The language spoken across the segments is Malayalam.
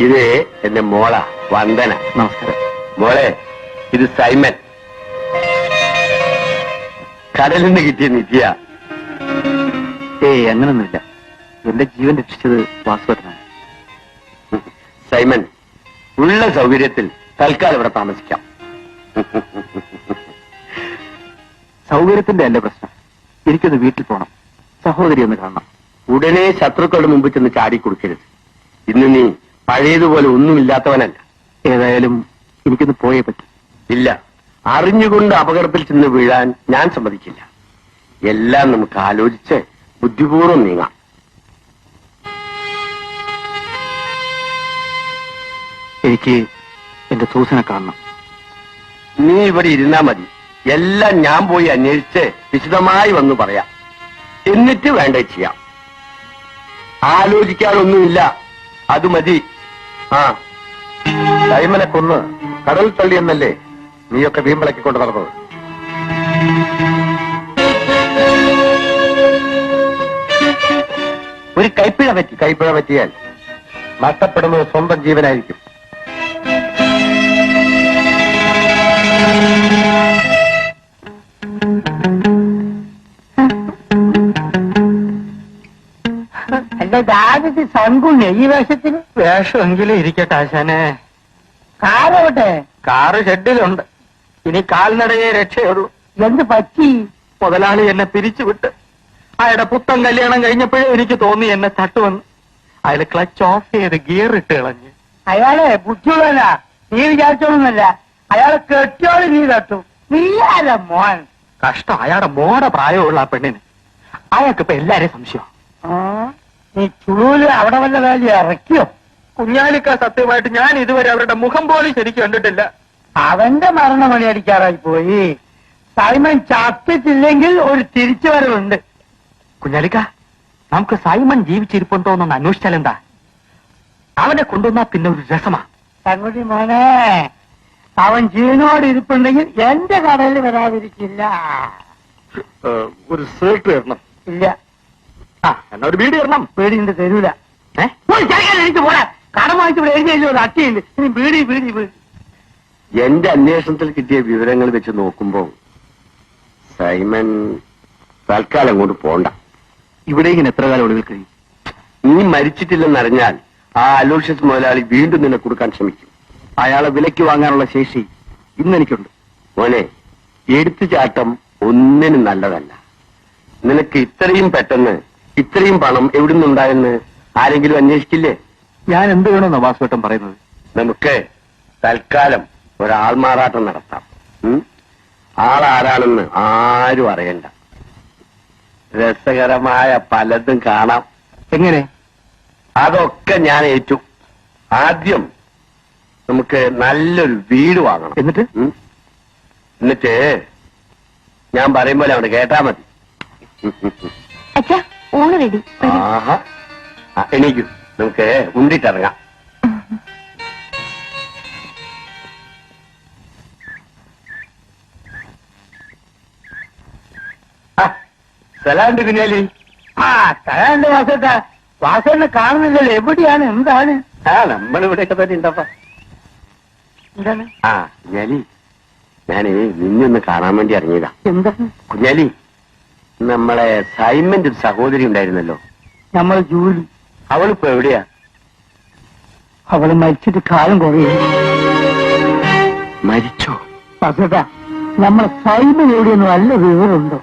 ഇത് എന്റെ മോള വന്ദന. നമസ്കാരം. മോളെ ഇത് സൈമൻ. കടലിൽ നിന്ന് കിട്ടിയ നിത്യ ഏയ് അങ്ങനൊന്നുമില്ല. എന്റെ ജീവൻ രക്ഷിച്ചത് വാസുവേട്ടനാണ് സൈമൻ ഉള്ള സൗകര്യത്തിൽ തൽക്കാലം ഇവിടെ താമസിക്കാം. സൗകര്യത്തിന്റെ അല്ല പ്രശ്നം. എനിക്കൊന്ന് വീട്ടിൽ പോകണം സഹോദരി ഒന്ന് കാണണം. ഉടനെ ശത്രുക്കളുടെ മുമ്പ് ചെന്ന് ചാടിക്കൊടുക്കരുത് ഇന്ന് നീ പഴയതുപോലെ ഒന്നുമില്ലാത്തവനല്ല. ഏതായാലും എനിക്കൊന്ന് പോയേ പറ്റും. ഇല്ല. അറിഞ്ഞുകൊണ്ട് അപകടത്തിൽ ചെന്ന് വീഴാൻ ഞാൻ സമ്മതിക്കില്ല. എല്ലാം നമുക്ക് ആലോചിച്ച് ബുദ്ധിപൂർവം നീങ്ങാം. എനിക്ക് എന്റെ സൂസനെ കാണണം. നീ ഇവിടെ ഇരുന്നാ മതി. എല്ലാം ഞാൻ പോയി അന്വേഷിച്ച് വിശദമായി വന്ന് പറയാം. എന്നിട്ട് വേണ്ട ചെയ്യാം. ആലോചിക്കാനൊന്നുമില്ല. അത് മതി. ആ. സൈമനെ കൊന്ന് കടൽ തള്ളി എന്നല്ലേ നീയൊക്കെ വീമ്പിളക്കിക്കൊണ്ട് നടന്നത്? ഒരു കൈപ്പിഴ പറ്റി കൈപ്പിഴ പറ്റിയാൽ നഷ്ടപ്പെടുന്നത് സ്വന്തം ജീവനായിരിക്കും. സൺകുണ്യ ഈ വേഷത്തിന്? വേഷമെങ്കിലും ഇരിക്കട്ടെ ആശാനെ. കാറോട്ടെ? കാറ് ഷെഡിലുണ്ട്. ഇനി കാൽനടയെ രക്ഷയുള്ളൂ. എന്ത് പറ്റി? മുതലാളി എന്നെ പിരിച്ചുവിട്ട്. അയാളുടെ പുത്തൻ കല്യാണം കഴിഞ്ഞപ്പോഴേ എനിക്ക് തോന്നി എന്നെ തട്ടുവന്ന്. അയാൾ ക്ലച്ച് ഓഫ് ചെയ്ത് ഗിയർ ഇട്ട് കളഞ്ഞ്. അയാളെ ബുദ്ധിയുള്ള നീ വിചാരിച്ചോളൊന്നല്ല അയാളെ കെട്ടിയോളി നീ തട്ടു. നീയാര മോൻ? കഷ്ടം. അയാളുടെ മോടെ പ്രായമുള്ള ആ പെണ്ണിന്. അയാൾക്ക് ഇപ്പൊ എല്ലാരെയും സംശയം നീ ചുളൂൽ അവിടെ വല്ല വേലി ഇറക്കിയോ? കുഞ്ഞാലിക്ക സത്യമായിട്ട് ഞാൻ ഇതുവരെ അവരുടെ മുഖം പോലും ശരിക്കും കണ്ടിട്ടില്ല. അവന്റെ മരണമണി അടിക്കാറായി പോയി. സൈമൻ ചത്തിട്ടില്ലെങ്കിൽ ഒരു തിരിച്ചു വരവുണ്ട്. കുഞ്ഞാലിക്ക നമുക്ക് സൈമൺ ജീവിച്ചിരിപ്പുണ്ടോ എന്നൊന്ന് അന്വേഷിച്ചാലെന്താ അവനെ കൊണ്ടുവന്നാ പിന്നെ ഒരു രസമാ. തങ്കുടി മോനെ അവൻ ജീവനോട് ഇരിപ്പുണ്ടെങ്കിൽ എന്റെ കടയിൽ വരാതിരിക്കില്ല. ഒരു സേർട്ട് തരണം. ഇല്ല. എന്നാ ഒരു വീട് തരണം പേടിയുണ്ട് തരൂല. എനിക്ക് പോരാ. കടം വാങ്ങിച്ച് ഇവിടെ എഴുതിയല്ലോ ഒരു അട്ടിയുണ്ട്. ഇനി വീടി വീടി വീടി എന്റെ അന്വേഷണത്തിൽ കിട്ടിയ വിവരങ്ങൾ വെച്ച് നോക്കുമ്പോ സൈമൻ തൽക്കാലം അങ്ങോട്ട് പോണ്ട. ഇവിടെ ഇങ്ങനെ എത്ര കാലം ഒളിവിൽ കഴിയും? നീ മരിച്ചിട്ടില്ലെന്നറിഞ്ഞാൽ ആ അലോഷ്യസ് മുതലാളി വീണ്ടും നിന്നെ കൊടുക്കാൻ ശ്രമിക്കും. അയാളെ വിലയ്ക്ക് വാങ്ങാനുള്ള ശേഷി ഇന്നെനിക്കുണ്ട് മോനെ മോനെ എടുത്തുചാട്ടം ഒന്നിനും നല്ലതല്ല. നിനക്ക് ഇത്രയും പെട്ടെന്ന് ഇത്രയും പണം എവിടെ നിന്നുണ്ടായെന്ന് ആരെങ്കിലും അന്വേഷിക്കില്ലേ? ഞാൻ എന്ത് നവാസ് വാസുവേട്ടൻ പറയുന്നത്. നമുക്ക് തൽക്കാലം ഒരാൾമാറാട്ടം നടത്താം. ഉം? ആളാരാണെന്ന് ആരും അറിയണ്ട. രസകരമായ പലതും കാണാം. എങ്ങനെ? അതൊക്കെ ഞാൻ ഏറ്റു. ആദ്യം നമുക്ക് നല്ലൊരു വീട് വാങ്ങണം. എന്നിട്ട്? ഉം? എന്നിട്ട് ഞാൻ പറയും പോലെ അവിടെ കേട്ടാ മതി. അച്ഛാ ഊണ് റെഡി ആഹാ. ആ, എണീക്കൂ. നമുക്ക് ഉണ്ടിട്ടിറങ്ങാം ആ, സലാണ്ട് കുഞ്ഞാലി ആ തരാണ്ട് വാസേട്ട. വാസേനെ കാണുന്നില്ലല്ലോ. എവിടെയാണ്? എന്താണ്? ആ നമ്മളിവിടെയൊക്കെ തന്നെ ഉണ്ടപ്പാ. എന്താണ്? ആ കുഞ്ഞാലി. ഞാനേ നിന്നൊന്ന് കാണാൻ വേണ്ടി ഇറങ്ങിയതാ. എന്താണ്? കുഞ്ഞാലി. നമ്മളെ സൈമന്റ് ഒരു സഹോദരി ഉണ്ടായിരുന്നല്ലോ. നമ്മൾ ജൂലി. അവളിപ്പോ എവിടെയാ? അവൾ മരിച്ചിട്ട് കാലം കുറയും. മരിച്ചോ? വാസേട്ട നമ്മളെ സൈമൻ എവിടെയൊന്നും നല്ല വിവരമുണ്ടോ?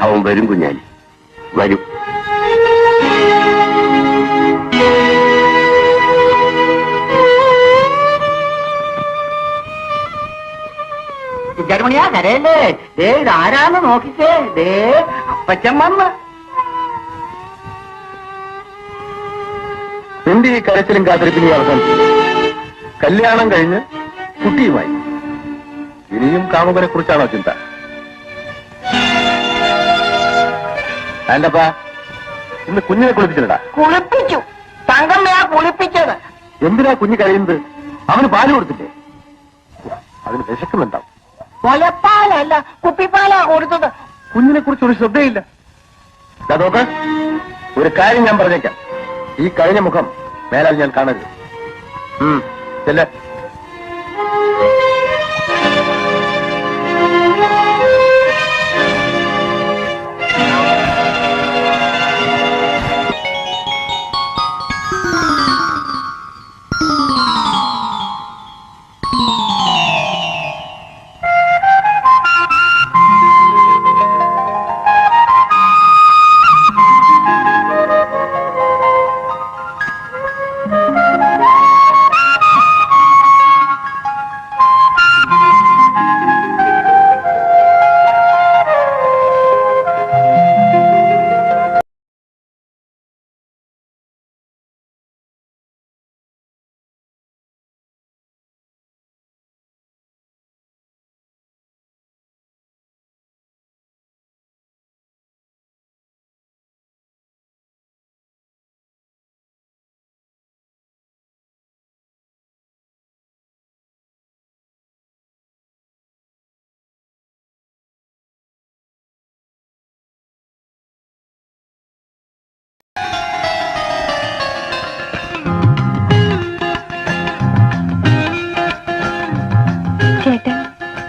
അവൻ വരും കുഞ്ഞാലി. വരും. ജർമ്മണിയാ കരയല്ലേ ദേ ഇതാരാന്ന് നോക്കിക്കേ. ദേ അപ്പച്ചൻ വന്ന്. നിന്റെ ഈ കരച്ചിലും കാത്തിരിപ്പിനും അവസാനിച്ചു കല്യാണം കഴിഞ്ഞ് കുട്ടിയുമായി. ഇനിയും കാമുകനെ കുറിച്ചാണോ ചിന്ത? അല്ലപ്പാ ഇന്ന് കുഞ്ഞിനെ കുളിപ്പിച്ചിട്ടാ കുളിപ്പിച്ചു. തങ്കമ്മയാ കുളിപ്പിച്ചത്. എന്തിനാ കുഞ്ഞ് കഴിയുന്നത് അവന് പാൽ കൊടുത്തില്ലേ? അതിന് വിശക്കുന്നുണ്ടാവും. മുലപ്പാലല്ല കുപ്പിപ്പാലാ കൊടുത്തത്. കുഞ്ഞിനെ കുറിച്ച് ഒരു ശ്രദ്ധയില്ല. നോക്ക് ഒരു കാര്യം ഞാൻ പറഞ്ഞേക്കാം. ഈ കഴിഞ്ഞ മുഖം മേലാൽ ഞാൻ കാണരുത്. ചെല്ല്.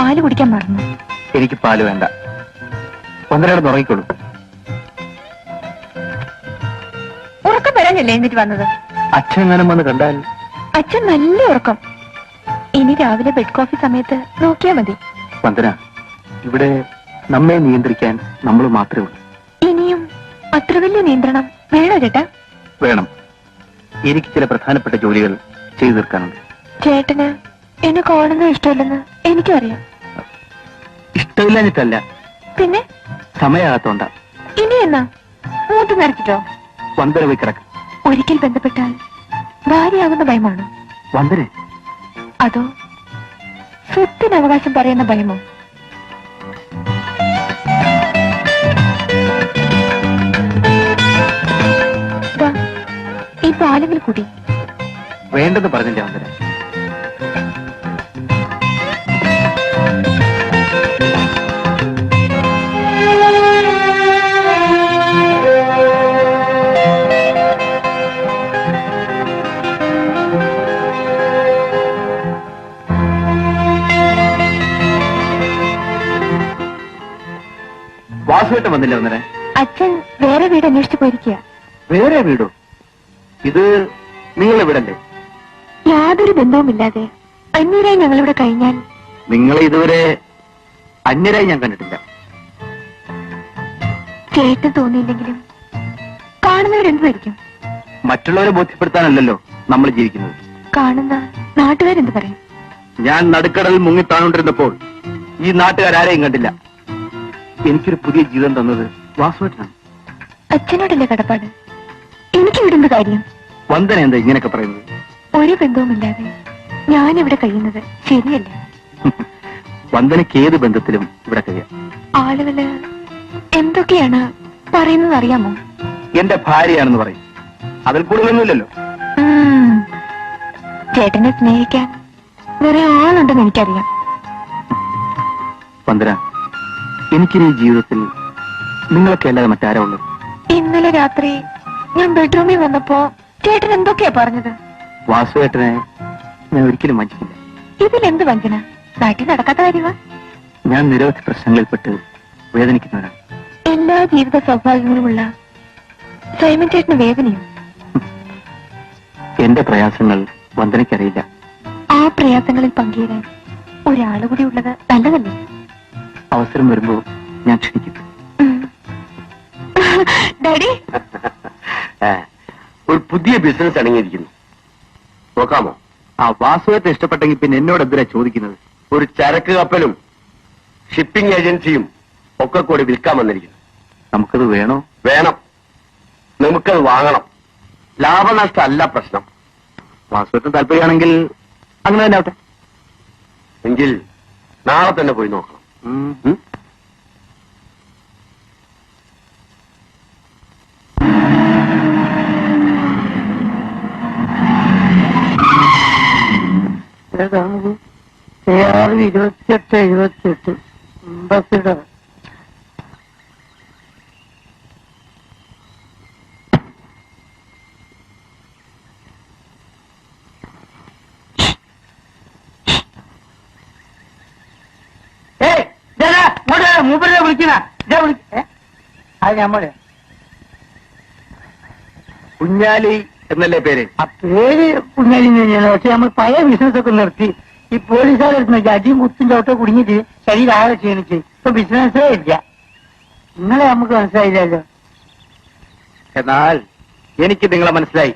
പാൽ കുടിക്കാൻ മറന്നു എനിക്ക് പാൽ വേണ്ട. ഒന്നരയുടെ തുടങ്ങിക്കോളൂ ഉറക്കം വരാനല്ലേ എന്നിട്ട് വന്നത്? അച്ഛൻ എങ്ങനെ വന്ന് കണ്ടാൽ? അച്ഛൻ നല്ല ഉറക്കം. ഇനി രാവിലെ ബെഡ് കോഫി സമയത്ത് നോക്കിയാ മതി. വന്ദന ഇവിടെ നമ്മെ നിയന്ത്രിക്കാൻ നമ്മൾ മാത്രമേ ഉള്ളൂ. ഇനിയും അത്ര വലിയ നിയന്ത്രണം വേണോ ചേട്ടാ? വേണം. എനിക്ക് ചില പ്രധാനപ്പെട്ട ജോലികൾ ചെയ്തു തീർക്കാനുണ്ട്. ചേട്ടന് എന്നെ കാണുന്ന ഇഷ്ടമില്ലെന്ന് എനിക്കറിയാം. ഇഷ്ടമില്ലാഞ്ഞിട്ടല്ല. പിന്നെ? സമയമാകത്തോണ്ട ഇനി എന്നാ? മൂട്ട് നിറച്ചിട്ടോ വന്തര പോയി കിടക്ക. ഒരിക്കൽ ബന്ധപ്പെട്ടാൽ ഭാര്യയാകുന്ന ഭയമാണ്? വന്തര അതോ സ്വത്തിന് അവകാശം പറയുന്ന ഭയമോ? ഇപ്പൊ ഈ പാലെങ്കിൽ കൂടി. വേണ്ടെന്ന് പറഞ്ഞില്ല വന്ദന? വാസുവേട്ടൻ വന്നില്ല അച്ഛൻ വേറെ വീട് അന്വേഷിച്ചു പോയിരിക്കുക വേറെ വീടോ? ഇത് നിങ്ങളെ വീടല്ലേ? യാതൊരു ബന്ധവുമില്ലാതെ അന്യരായി ഞങ്ങളിവിടെ കഴിഞ്ഞാൽ നിങ്ങളെ ഇതുവരെ അന്യരായി ഞാൻ കണ്ടിട്ടില്ല. കേട്ട് തോന്നിയില്ലെങ്കിലും കാണുന്നവരെന്തായിരിക്കും മറ്റുള്ളവരെ ബോധ്യപ്പെടുത്താനല്ലല്ലോ നമ്മൾ ജീവിക്കുന്നത്. കാണുന്ന നാട്ടുകാരെന്ത് പറയും? ഞാൻ നടുക്കടലിൽ മുങ്ങിത്താണോണ്ടിരുന്നപ്പോൾ ഈ നാട്ടുകാരാരെയും കണ്ടില്ല. എനിക്കൊരു പുതിയ ജീവിതം തന്നത് വാസുവേട്ടനാണ്. അച്ഛനോടല്ലേ കടപ്പാട്? എനിക്ക് വിടുന്ന കാര്യം. വന്ദന എന്താ ഇങ്ങനെയൊക്കെ പറയുന്നത്? ഒരു ബന്ധവുമില്ലാതെ ഞാനിവിടെ കഴിയുന്നത് ശരിയല്ല? വന്ദനയ്ക്ക് ഏത് ബന്ധത്തിലും ഇവിടെ കഴിയാം. ആളുകൾ എന്തൊക്കെയാണ് പറയുന്നത് അറിയാമോ? എന്റെ ഭാര്യയാണെന്ന് പറയും. അതിൽ കൂടുതലൊന്നുമില്ലല്ലോ. ഉം. ചേട്ടനെ സ്നേഹിക്കാൻ വേറെ ആളുണ്ടെന്ന് എനിക്കറിയാം. വന്ദന എനിക്കിനി ജീവിതത്തിൽ നിങ്ങളൊക്കെ അല്ലാതെ മറ്റാരാ ഉള്ളത്? ഇന്നലെ രാത്രി ഞാൻ ബെഡ്റൂമിൽ വന്നപ്പോ ചേട്ടൻ എന്തൊക്കെയാ പറഞ്ഞത്? വാസുവേട്ടനെ ഞാൻ ഒരിക്കലും വഞ്ചിക്കില്ല. ഇതിലെന്ത് വഞ്ചന? നാട്ടിൽ നടക്കാത്ത കാര്യമാ? ഞാൻ നിരവധി പ്രശ്നങ്ങളിൽപ്പെട്ട് വേദനിക്കുന്നവനാണ്. എല്ലാ ജീവിത സൗഭാഗ്യങ്ങളുമുള്ള സൈമൻ ചേട്ടന് വേദനയും? എന്റെ പ്രയാസങ്ങൾ വന്ദനയ്ക്കറിയില്ല. ആ പ്രയാസങ്ങളിൽ പങ്കുചേരാൻ ഒരാളുകൂടി ഉള്ളത് നല്ലതല്ലേ? അവസരം വരുമ്പോ ഞാൻ ക്ഷണിക്കും ഉം. ഡാഡി ഒരു പുതിയ ബിസിനസ് അടങ്ങിയിരിക്കുന്നു. നോക്കാമോ? ആ വാസുവത്തെ ഇഷ്ടപ്പെട്ടെങ്കിൽ പിന്നെ എന്നോട് എന്തിനാ ചോദിക്കുന്നത്? ഒരു ചരക്ക് കപ്പലും ഷിപ്പിംഗ് ഏജൻസിയും ഒക്കെ കൂടി വിൽക്കാൻ വന്നിരിക്കുന്നു. നമുക്കത് വേണോ? വേണം. നമുക്കത് വാങ്ങണം. ലാഭനഷ്ടം അല്ല പ്രശ്നം. വാസുവത്തിന് താല്പര്യമാണെങ്കിൽ അങ്ങനെ തന്നെ ആവട്ടെ. എങ്കിൽ നാളെ തന്നെ പോയി നോക്കണം ഉം? ഏഴ് ഇരുപത്തിയെട്ട് എഴുപത്തിയെട്ട്. അമ്പത്തിയുടെ വിളിക്കണ? അത് ഞമ്മൾ കുഞ്ഞാലി എന്നല്ലേ പേര്? ആ പേര് കുഞ്ഞാലി തന്നെയാണ്. പക്ഷെ നമ്മൾ പഴയ ബിസിനസ് ഒക്കെ നിർത്തി. ഈ പോലീസുകാരെടുത്ത് അടിയും കുത്തും ചോട്ടോ കുടുങ്ങിയിട്ട് ശരീരം ആകെ ക്ഷീണിച്ച്. ഇപ്പൊ ബിസിനസ്സേ ഇല്ല. നിങ്ങളെ നമുക്ക് മനസ്സിലായില്ലല്ലോ. എന്നാൽ എനിക്ക് നിങ്ങളെ മനസ്സിലായി.